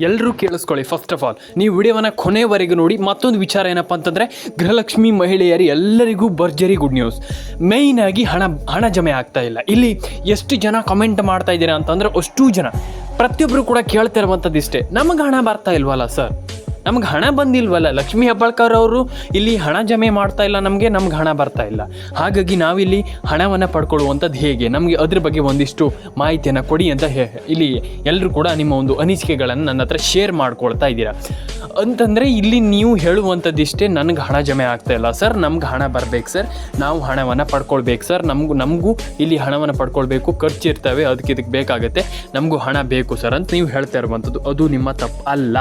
ಎಲ್ಲರೂ ಕೇಳಿಸ್ಕೊಳ್ಳಿ. First of all ನೀವು ವಿಡಿಯೋವನ್ನು ಕೊನೆವರೆಗೂ ನೋಡಿ, ಮತ್ತೊಂದು ವಿಚಾರ ಏನಪ್ಪ ಅಂತಂದರೆ, ಗೃಹಲಕ್ಷ್ಮಿ ಮಹಿಳೆಯರು ಎಲ್ಲರಿಗೂ ಭರ್ಜರಿ ಗುಡ್ ನ್ಯೂಸ್ ಮೇಯ್ನಾಗಿ ಹಣ ಹಣ ಜಮೆ ಆಗ್ತಾ ಇಲ್ಲ. ಇಲ್ಲಿ ಎಷ್ಟು ಜನ ಕಮೆಂಟ್ ಮಾಡ್ತಾ ಇದ್ದೀರಾ ಅಂತಂದರೆ ಅಷ್ಟು ಜನ. ಪ್ರತಿಯೊಬ್ಬರು ಕೂಡ ಕೇಳ್ತಾ ಇರುವಂಥದ್ದು ಇಷ್ಟೇ ನಮಗೆ ಹಣ ಬರ್ತಾ ಇಲ್ವಲ್ಲ ಸರ್ ನಮ್ಗೆ ಹಣ ಬಂದಿಲ್ವಲ್ಲ? ಲಕ್ಷ್ಮೀ ಹೆಬ್ಬಾಳ್ಕರ್ ಅವರು ಇಲ್ಲಿ ಹಣ ಜಮೆ ಮಾಡ್ತಾ ಇಲ್ಲ, ನಮಗೆ ನಮ್ಗೆ ಹಣ ಬರ್ತಾ ಇಲ್ಲ. ಹಾಗಾಗಿ ನಾವಿಲ್ಲಿ ಹಣವನ್ನು ಪಡ್ಕೊಳ್ಳುವಂಥದ್ದು ಹೇಗೆ? ನಮಗೆ ಅದ್ರ ಬಗ್ಗೆ ಒಂದಿಷ್ಟು ಮಾಹಿತಿಯನ್ನು ಕೊಡಿ ಅಂತ ಹೇ, ಇಲ್ಲಿ ಎಲ್ಲರೂ ಕೂಡ ನಿಮ್ಮ ಒಂದು ಅನಿಸಿಕೆಗಳನ್ನು ನನ್ನ ಹತ್ರ ಶೇರ್ ಮಾಡ್ಕೊಳ್ತಾ ಇದ್ದೀರಾ. ಅಂತಂದರೆ ಇಲ್ಲಿ ನೀವು ಹೇಳುವಂಥದ್ದಿಷ್ಟೇ, ನನಗೆ ಹಣ ಜಮೆ ಆಗ್ತಾ ಇಲ್ಲ. ಸರ್, ನಮ್ಗೆ ಹಣ ಬರಬೇಕು ಸರ್. ನಾವು ಹಣವನ್ನು ಪಡ್ಕೊಳ್ಬೇಕು ಸರ್. ನಮಗೂ ನಮಗೂ ಇಲ್ಲಿ ಹಣವನ್ನು ಪಡ್ಕೊಳ್ಬೇಕು. ಖರ್ಚು ಇರ್ತವೆ, ಅದಕ್ಕೆ ಇದಕ್ಕೆ ಬೇಕಾಗುತ್ತೆ. ನಮಗೂ ಹಣ ಬೇಕು ಸರ್ ಅಂತ ನೀವು ಹೇಳ್ತಾ ಇರುವಂಥದ್ದು. ಅದು ನಿಮ್ಮ ತಪ್ಪು ಅಲ್ಲ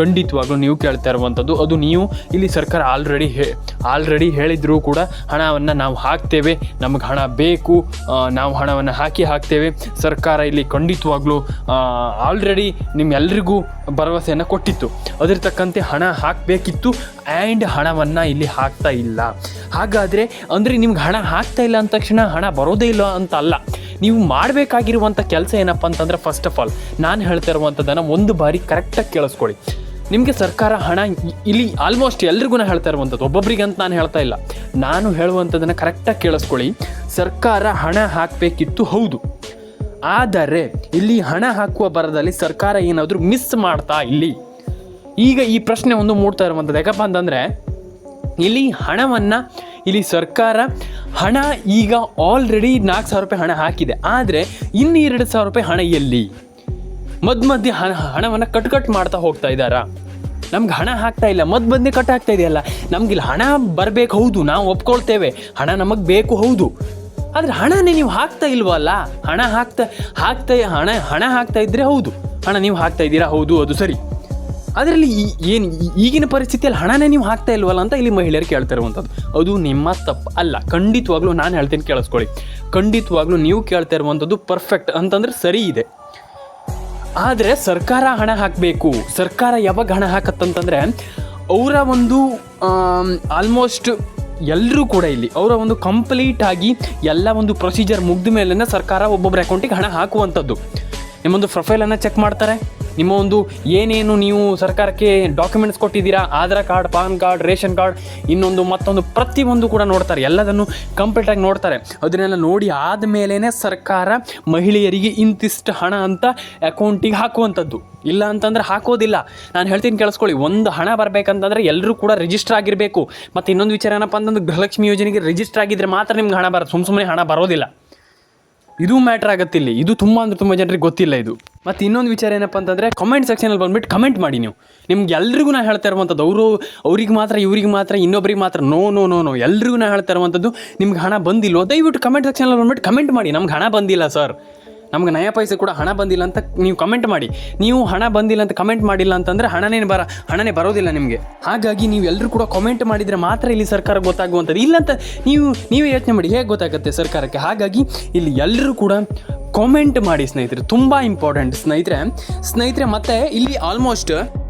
ಖಂಡಿತವಾಗ್ಲೂ ನೀವು ಕೇಳ್ತಾ ಇರುವಂಥದ್ದು, ಅದು ನೀವು ಇಲ್ಲಿ ಸರ್ಕಾರ ಆಲ್ರೆಡಿ ಹೇ ಆಲ್ರೆಡಿ ಹೇಳಿದರೂ ಕೂಡ ಹಣವನ್ನು ನಾವು ಹಾಕ್ತೇವೆ, ನಮಗೆ ಹಣ ಬೇಕು ನಾವು ಹಣವನ್ನು ಹಾಕಿ ಹಾಕ್ತೇವೆ. ಸರ್ಕಾರ ಇಲ್ಲಿ ಖಂಡಿತವಾಗ್ಲೂ ಆಲ್ರೆಡಿ ನಿಮ್ಮೆಲ್ಲರಿಗೂ ಭರವಸೆಯನ್ನು ಕೊಟ್ಟಿತ್ತು. ಅದ್ರ ತಕ್ಕಂತೆ ಹಣ ಹಾಕಬೇಕಿತ್ತು ಆ್ಯಂಡ್ ಹಣವನ್ನು ಇಲ್ಲಿ ಹಾಕ್ತಾ ಇಲ್ಲ. ಹಾಗಾದರೆ, ಅಂದರೆ ನಿಮ್ಗೆ ಹಣ ಹಾಕ್ತಾ ಇಲ್ಲ ಅಂದ ತಕ್ಷಣ ಹಣ ಬರೋದೇ ಇಲ್ಲ ಅಂತ ಅಲ್ಲ ನೀವು ಮಾಡಬೇಕಾಗಿರುವಂಥ ಕೆಲಸ ಏನಪ್ಪ ಅಂತಂದರೆ ಫಸ್ಟ್ ಆಫ್ ಆಲ್ ನಾನು ಹೇಳ್ತಾ ಇರುವಂಥದ್ದನ್ನು ಒಂದು ಬಾರಿ ಕರೆಕ್ಟಾಗಿ ಕೇಳಿಸ್ಕೊಳ್ಳಿ. ನಿಮಗೆ ಸರ್ಕಾರ ಹಣ ಇಲ್ಲಿ ಆಲ್ಮೋಸ್ಟ್ ಎಲ್ರಿಗೂ ಹೇಳ್ತಾ ಇರುವಂಥದ್ದು. ಒಬ್ಬೊಬ್ಬರಿಗೆ ಅಂತ ನಾನು ಹೇಳ್ತಾ ಇಲ್ಲ. ನಾನು ಹೇಳುವಂಥದ್ದನ್ನು ಕರೆಕ್ಟಾಗಿ ಕೇಳಿಸ್ಕೊಳ್ಳಿ. ಸರ್ಕಾರ ಹಣ ಹಾಕಬೇಕಿತ್ತು ಹೌದು. ಆದರೆ ಇಲ್ಲಿ ಹಣ ಹಾಕುವ ಬರದಲ್ಲಿ ಸರ್ಕಾರ ಏನಾದರೂ ಮಿಸ್ ಮಾಡ್ತಾ ಇಲ್ಲಿ. ಈಗ ಈ ಪ್ರಶ್ನೆ ಒಂದು ಮೂಡ್ತಾ ಇರುವಂಥದ್ದು. ಯಾಕಪ್ಪ ಅಂತಂದರೆ, ಇಲ್ಲಿ ಹಣವನ್ನು, ಇಲ್ಲಿ ಸರ್ಕಾರ ಹಣ ಈಗ ಆಲ್ರೆಡಿ ನಾಲ್ಕು ಸಾವಿರ ರೂಪಾಯಿ ಹಣ ಹಾಕಿದೆ. ಆದರೆ ಇನ್ನೂ ಎರಡು ಸಾವಿರ ರೂಪಾಯಿ ಹಣ ಎಲ್ಲಿ? ಮಧ್ಯ ಮಧ್ಯೆ ಹಣ, ಹಣವನ್ನು ಕಟ್ ಕಟ್ ಮಾಡ್ತಾ ಹೋಗ್ತಾ ಇದ್ದಾರಾ? ನಮ್ಗೆ ಹಣ ಹಾಕ್ತಾ ಇಲ್ಲ, ಮದ್ ಮಧ್ಯೆ ಕಟ್ ಆಗ್ತಾ ಇದೆಯಲ್ಲ? ನಮ್ಗೆ ಇಲ್ಲಿ ಹಣ ಬರಬೇಕು ಹೌದು, ನಾವು ಒಪ್ಕೊಳ್ತೇವೆ. ಹಣ ನಮಗೆ ಬೇಕು ಹೌದು. ಆದರೆ ಹಣನೇ ನೀವು ಹಾಕ್ತಾ ಇಲ್ವಲ್ಲ ಹಣ ಹಾಕ್ತಾ ಹಾಕ್ತಾ, ಹಣ ಹಣ ಹಾಕ್ತಾ ಇದ್ರೆ ಹೌದು. ಹಣ ನೀವು ಹಾಕ್ತಾ ಇದ್ದೀರಾ? ಹೌದು, ಅದು ಸರಿ. ಅದರಲ್ಲಿ ಏನು ಈಗಿನ ಪರಿಸ್ಥಿತಿಯಲ್ಲಿ ಹಣನೇ ನೀವು ಹಾಕ್ತಾ ಇಲ್ವಲ್ಲ ಅಂತ ಇಲ್ಲಿ ಮಹಿಳೆಯರು ಕೇಳ್ತಾ ಇರುವಂಥದ್ದು ಅದು ನಿಮ್ಮ ತಪ್ಪು ಅಲ್ಲ. ಖಂಡಿತವಾಗ್ಲೂ ನಾನು ಹೇಳ್ತೀನಿ ಕೇಳಿಸ್ಕೊಳ್ಳಿ. ಖಂಡಿತವಾಗ್ಲೂ ನೀವು ಕೇಳ್ತಾ ಇರುವಂಥದ್ದು ಪರ್ಫೆಕ್ಟ್ ಅಂತಂದ್ರೆ ಸರಿ ಇದೆ. ಆದರೆ ಸರ್ಕಾರ ಹಣ ಹಾಕಬೇಕು. ಸರ್ಕಾರ ಯಾವಾಗ ಹಣ ಹಾಕತ್ತಂತಂದರೆ, ಅವರ ಒಂದು ಆಲ್ಮೋಸ್ಟ್ ಎಲ್ಲರೂ ಕೂಡ ಇಲ್ಲಿ, ಅವರ ಒಂದು ಕಂಪ್ಲೀಟ್ ಆಗಿ ಎಲ್ಲ ಒಂದು ಪ್ರೊಸೀಜರ್ ಮುಗ್ದ ಮೇಲೇ ಸರ್ಕಾರ ಒಬ್ಬೊಬ್ಬರ ಅಕೌಂಟಿಗೆ ಹಣ ಹಾಕುವಂಥದ್ದು. ನಿಮ್ಮೊಂದು ಪ್ರೊಫೈಲನ್ನು ಚೆಕ್ ಮಾಡ್ತಾರೆ? ನಿಮ್ಮ ಒಂದು ಏನೇನು ನೀವು ಸರ್ಕಾರಕ್ಕೆ ಡಾಕ್ಯುಮೆಂಟ್ಸ್ ಕೊಟ್ಟಿದ್ದೀರಾ? Aadhaar card, PAN card, ration card, ಇನ್ನೊಂದು ಮತ್ತೊಂದು ಪ್ರತಿಯೊಂದು ಕೂಡ ನೋಡ್ತಾರೆ. ಎಲ್ಲದನ್ನು ಕಂಪ್ಲೀಟಾಗಿ ನೋಡ್ತಾರೆ. ಅದನ್ನೆಲ್ಲ ನೋಡಿ ಆದಮೇಲೆ ಸರ್ಕಾರ ಮಹಿಳೆಯರಿಗೆ ಇಂತಿಷ್ಟು ಹಣ ಅಂತ ಅಕೌಂಟಿಗೆ ಹಾಕುವಂಥದ್ದು. ಇಲ್ಲ ಅಂತಂದ್ರೆ ಹಾಕೋದಿಲ್ಲ. ನಾನು ಹೇಳ್ತೀನಿ ಕೇಳಿಸ್ಕೊಳ್ಳಿ. ಒಂದು ಹಣ ಬರಬೇಕಂತಂದ್ರೆ ಎಲ್ಲರೂ ಕೂಡ ರಿಜಿಸ್ಟರ್ ಆಗಿರಬೇಕು. ಮತ್ತು ಇನ್ನೊಂದು ವಿಚಾರ ಏನಪ್ಪ ಅಂತಂದ್ರೆ ಗೃಹಲಕ್ಷ್ಮಿ ಯೋಜನೆಗೆ ರಿಜಿಸ್ಟರ್ ಆಗಿದ್ದರೆ ಮಾತ್ರ ನಿಮ್ಗೆ ಹಣ ಬರೋದು ಸುಮ್ಮ ಸುಮ್ಮನೆ ಹಣ ಬರೋದಿಲ್ಲ. ಇದು ಮ್ಯಾಟ್ರ್ ಆಗುತ್ತೆ ಇಲ್ಲಿ. ಇದು ತುಂಬ ಅಂದ್ರೆ ತುಂಬ ಜನರಿಗೆ ಗೊತ್ತಿಲ್ಲ ಇದು. ಮತ್ತು ಇನ್ನೊಂದು ವಿಚಾರ ಏನಪ್ಪ ಅಂತಂದರೆ ಕಮೆಂಟ್ ಸೆಕ್ಷನಲ್ಲಿ ಬಂದ್ಬಿಟ್ಟು ಕಮೆಂಟ್ ಮಾಡಿ ನೀವು. ನಿಮ್ಗೆ ಎಲ್ರಿಗೂ ನಾನು ಹೇಳ್ತಾ ಇರುವಂಥದ್ದು ಅವರು, ಅವ್ರಿಗೆ ಮಾತ್ರ, ಇವ್ರಿಗೆ ಮಾತ್ರ, ಇನ್ನೊಬ್ರಿಗೆ ಮಾತ್ರ ನೋ ನೋ ನೋ ನೋ ಎಲ್ರಿಗೂ ನಾನು ಹೇಳ್ತಾ ಇರುವಂಥದ್ದು ನಿಮ್ಗೆ ಹಣ ಬಂದಿಲ್ಲ ದಯವಿಟ್ಟು ಕಮೆಂಟ್ ಸೆಕ್ಷನಲ್ಲಿ ಬಂದ್ಬಿಟ್ಟು ಕಮೆಂಟ್ ಮಾಡಿ. ನಮ್ಗೆ ಹಣ ಬಂದಿಲ್ಲ ಸರ್ ನಮ್ಗೆ ನಯ ಪೈಸೆ ಕೂಡ ಹಣ ಬಂದಿಲ್ಲ ಅಂತ ನೀವು ಕಮೆಂಟ್ ಮಾಡಿ. ನೀವು ಹಣ ಬಂದಿಲ್ಲ ಅಂತ ಕಮೆಂಟ್ ಮಾಡಿಲ್ಲ ಅಂತಂದ್ರೆ ಹಣನೇ ಬರ, ಹಣನೇ ಬರೋದಿಲ್ಲ ನಿಮಗೆ. ಹಾಗಾಗಿ ನೀವು ಎಲ್ಲರೂ ಕೂಡ ಕಮೆಂಟ್ ಮಾಡಿದರೆ ಮಾತ್ರ ಇಲ್ಲಿ ಸರ್ಕಾರ ಗೊತ್ತಾಗುವಂಥದ್ದು. ಇಲ್ಲಂತ ನೀವು, ನೀವೇ ಯೋಚನೆ ಮಾಡಿ, ಹೇಗೆ ಗೊತ್ತಾಗುತ್ತೆ ಸರ್ಕಾರಕ್ಕೆ? ಹಾಗಾಗಿ ಇಲ್ಲಿ ಎಲ್ಲರೂ ಕೂಡ ಕಾಮೆಂಟ್ ಮಾಡಿ ಸ್ನೇಹಿತರೆ. ತುಂಬ ಇಂಪಾರ್ಟೆಂಟ್ ಸ್ನೇಹಿತರೆ. ಸ್ನೇಹಿತರೆ, ಮತ್ತೆ ಇಲ್ಲಿ ಆಲ್ಮೋಸ್ಟ್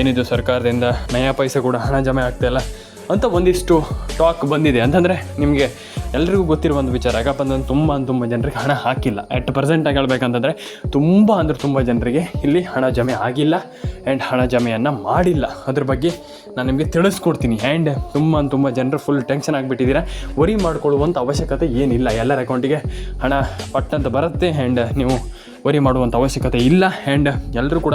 ಏನಿದು ಸರ್ಕಾರದಿಂದ ನಯಾ ಪೈಸೆ ಕೂಡ ಹಣ ಜಮೆ ಆಗ್ತಾಯಿಲ್ಲ ಅಂತ ಒಂದಿಷ್ಟು ಟಾಕ್ ಬಂದಿದೆ. ಅಂತಂದರೆ ನಿಮಗೆ ಎಲ್ರಿಗೂ ಗೊತ್ತಿರುವ ಒಂದು ವಿಚಾರ. ಯಾಕಪ್ಪ ಅಂತಂದ್ರೆ ತುಂಬ ತುಂಬ ಜನರಿಗೆ ಹಣ ಹಾಕಿಲ್ಲ. ಎಟ್ ಪರ್ಸೆಂಟಾಗಿ ಹೇಳ್ಬೇಕಂತಂದರೆ ತುಂಬ ಅಂದ್ರೆ ತುಂಬ ಜನರಿಗೆ ಇಲ್ಲಿ ಹಣ ಜಮೆ ಆಗಿಲ್ಲ ಆ್ಯಂಡ್ ಹಣ ಜಮೆಯನ್ನು ಮಾಡಿಲ್ಲ. ಅದ್ರ ಬಗ್ಗೆ ನಾನು ನಿಮಗೆ ತಿಳಿಸ್ಕೊಡ್ತೀನಿ. ಆ್ಯಂಡ್ ತುಂಬ ತುಂಬ ಜನರು ಫುಲ್ ಟೆನ್ಷನ್ ಆಗಿಬಿಟ್ಟಿದ್ದೀರಾ. ವರಿ ಮಾಡ್ಕೊಳ್ಳುವಂಥ ಅವಶ್ಯಕತೆ ಏನಿಲ್ಲ. ಎಲ್ಲರ ಅಕೌಂಟಿಗೆ ಹಣ ಪಟ್ಟಂತ ಬರುತ್ತೆ. ಆ್ಯಂಡ್ ನೀವು ವರಿ ಮಾಡುವಂಥ ಅವಶ್ಯಕತೆ ಇಲ್ಲ. ಆ್ಯಂಡ್ ಎಲ್ಲರೂ ಕೂಡ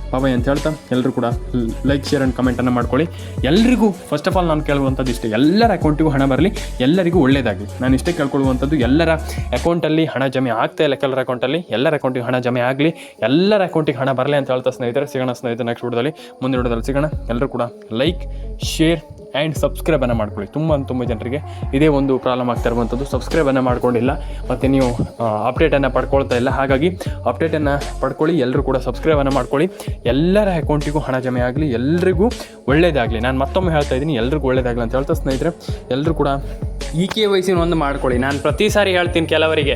ಬಾಬಾಯ್ ಅಂತ ಹೇಳ್ತಾ ಎಲ್ಲರೂ ಕೂಡ ಲೈಕ್ ಶೇರ್ ಆ್ಯಂಡ್ ಕಮೆಂಟನ್ನು ಮಾಡ್ಕೊಳ್ಳಿ. ಎಲ್ಲರಿಗೂ ಫಸ್ಟ್ ಆಫ್ ಆಲ್ ನಾನು ಕೇಳುವಂಥದ್ದು ಇಷ್ಟೇ. ಎಲ್ಲರ ಅಕೌಂಟಿಗೂ ಹಣ ಬರಲಿ, ಎಲ್ಲರಿಗೂ ಒಳ್ಳೆಯದಾಗಲಿ ನಾನು ಇಷ್ಟೇ ಕೇಳ್ಕೊಳ್ಳುವಂಥದ್ದು ಎಲ್ಲರ ಅಕೌಂಟಲ್ಲಿ ಹಣ ಜಮೆ ಆಗ್ತಾ ಇಲ್ಲ ಕೆಲವರ ಅಕೌಂಟಲ್ಲಿ ಎಲ್ಲರ ಅಕೌಂಟಿಗೆ ಹಣ ಜಮೆ ಆಗಲಿ, ಎಲ್ಲರ ಅಕೌಂಟಿಗೆ ಹಣ ಬರಲಿ ಅಂತ ಹೇಳ್ತಾ ಸ್ನೇಹಿತರೆ, ಸಿಗೋಣ ಸ್ನೇಹಿತರೆ ನೆಕ್ಸ್ಟ್ ವಿಡಿಯೋದಲ್ಲಿ. ಮುಂದಿನ ವಿಡಿಯೋದಲ್ಲಿ ಸಿಗೋಣ. ಎಲ್ಲರೂ ಕೂಡ ಲೈಕ್ ಶೇರ್ ಆ್ಯಂಡ್ ಸಬ್ಸ್ಕ್ರೈಬನ್ನು ಮಾಡ್ಕೊಳ್ಳಿ. ತುಂಬ ತುಂಬ ಜನರಿಗೆ ಇದೇ ಒಂದು ಪ್ರಾಬ್ಲಮ್ ಆಗ್ತಾ ಇರುವಂಥದ್ದು ಸಬ್ಸ್ಕ್ರೈಬನ್ನು ಮಾಡ್ಕೊಂಡಿಲ್ಲ, ಮತ್ತು ನೀವು ಅಪ್ಡೇಟನ್ನು ಪಡ್ಕೊಳ್ತಾ ಇಲ್ಲ. ಹಾಗಾಗಿ ಅಪ್ಡೇಟನ್ನು ಪಡ್ಕೊಳ್ಳಿ ಎಲ್ಲರೂ ಕೂಡ ಸಬ್ಸ್ಕ್ರೈಬನ್ನು ಮಾಡ್ಕೊಳ್ಳಿ. ಎಲ್ಲರ ಅಕೌಂಟಿಗೂ ಹಣ ಜಮೆ ಆಗಲಿ, ಎಲ್ರಿಗೂ ಒಳ್ಳೇದಾಗಲಿ. ನಾನು ಮತ್ತೊಮ್ಮೆ ಹೇಳ್ತಾ ಇದ್ದೀನಿ, ಎಲ್ರಿಗೂ ಒಳ್ಳೇದಾಗಲಿ ಅಂತ ಹೇಳ್ತಾ ಸ್ನೇಹಿತರೆ ಎಲ್ಲರೂ ಕೂಡ ಈ ಕೆ ವಯಸ್ಸಿನ ಒಂದು ಮಾಡ್ಕೊಳ್ಳಿ. ನಾನು ಪ್ರತಿ ಸಾರಿ ಹೇಳ್ತೀನಿ ಕೆಲವರಿಗೆ